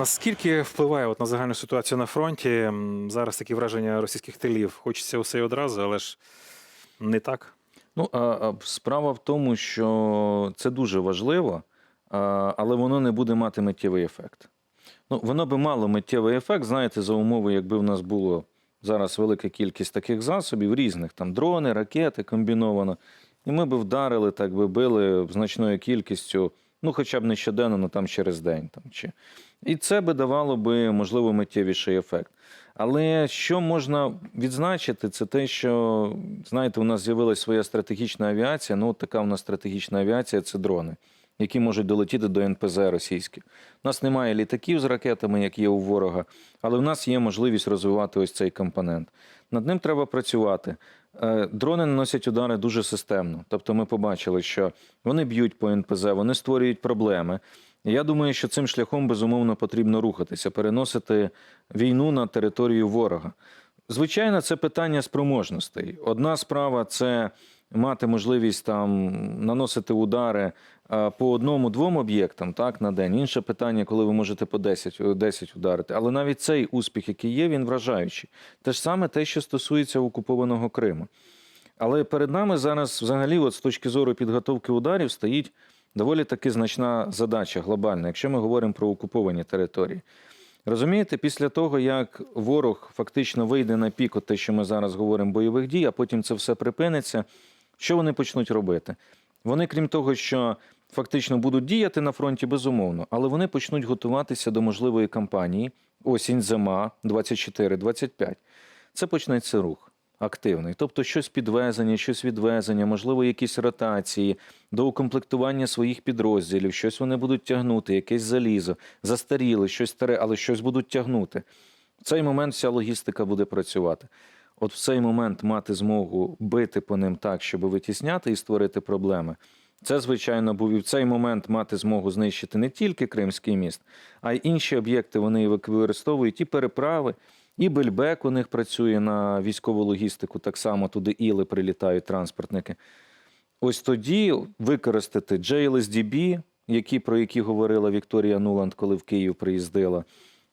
Наскільки впливає от на загальну ситуацію на фронті? Зараз такі враження російських тилів. Хочеться усе і одразу, але ж не так. Ну, справа в тому, що це дуже важливо, але воно не буде мати миттєвий ефект. Ну, воно би мало миттєвий ефект, знаєте, за умови, якби в нас було зараз велика кількість таких засобів, різних там дрони, ракети комбіновано. І ми би вдарили, так би били значною кількістю, ну хоча б не щоденно, але там через день. Там, чи. І це би давало би, можливо, миттєвіший ефект. Але що можна відзначити, це те, що знаєте, у нас з'явилася своя стратегічна авіація. Ну, от така у нас стратегічна авіація це дрони, які можуть долетіти до НПЗ російських. У нас немає літаків з ракетами, як є у ворога, але в нас є можливість розвивати ось цей компонент. Над ним треба працювати. Е, Дрони наносять удари дуже системно. Тобто, ми побачили, що вони б'ють по НПЗ, вони створюють проблеми. Я думаю, що цим шляхом безумовно потрібно рухатися, переносити війну на територію ворога. Звичайно, це питання спроможностей. Одна справа це мати можливість там наносити удари е, по одному-двом об'єктам так, на день. Інше питання, коли ви можете по 10, е, 10 ударити. Але навіть цей успіх, який є, він вражаючий. Те ж саме те, що стосується окупованого Криму. Але перед нами зараз, взагалі, от з точки зору підготовки ударів, стоїть доволі таки значна задача глобальна, якщо ми говоримо про окуповані території. Розумієте, після того, як ворог фактично вийде на пік, от те, що ми зараз говоримо, бойових дій, а потім це все припиниться, що вони почнуть робити? Вони, крім того, що фактично будуть діяти на фронті, безумовно, але вони почнуть готуватися до можливої кампанії осінь, зима, 24-25. Це почнеться рух активний. Тобто щось підвезення, щось відвезення, можливо, якісь ротації, доукомплектування своїх підрозділів, щось вони будуть тягнути, якесь залізо, застаріле, щось старе, але щось будуть тягнути. В цей момент вся логістика буде працювати. От в цей момент мати змогу бити по ним так, щоб витісняти і створити проблеми. Це, звичайно, був і в цей момент мати змогу знищити не тільки Кримський міст, а й інші об'єкти вони використовують і переправи, і Бельбек у них працює на військову логістику, так само туди іли прилітають транспортники. Ось тоді використати JLSDB, які, про які говорила Вікторія Нуланд, коли в Київ приїздила.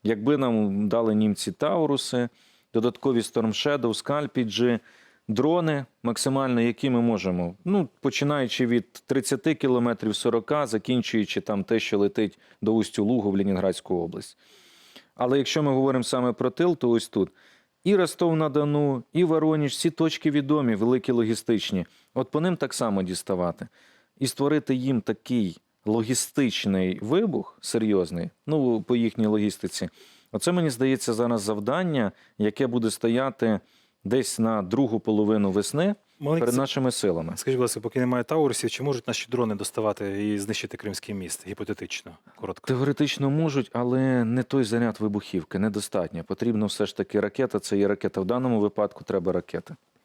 Якби нам дали німці Тауруси, додаткові Storm Shadow, скальпіджі, дрони, максимально, які ми можемо. Ну, починаючи від 30 кілометрів 40, закінчуючи там те, що летить до Устю Лугу в Ленінградську область. Але якщо ми говоримо саме про тил, то ось тут і Ростов-на-Дону, і Вороніж, всі точки відомі, великі логістичні. От по ним так само діставати. І створити їм такий логістичний вибух серйозний, ну, по їхній логістиці. Оце мені здається зараз завдання, яке буде стояти десь на другу половину весни Маленький перед нашими силами. Скажіть, будь ласка, поки немає таурсів, чи можуть наші дрони доставати і знищити Кримський міст? Гіпотетично, коротко. Теоретично можуть, але не той заряд вибухівки, недостатньо. Потрібно все ж таки ракета, це є ракета. В даному випадку треба ракета.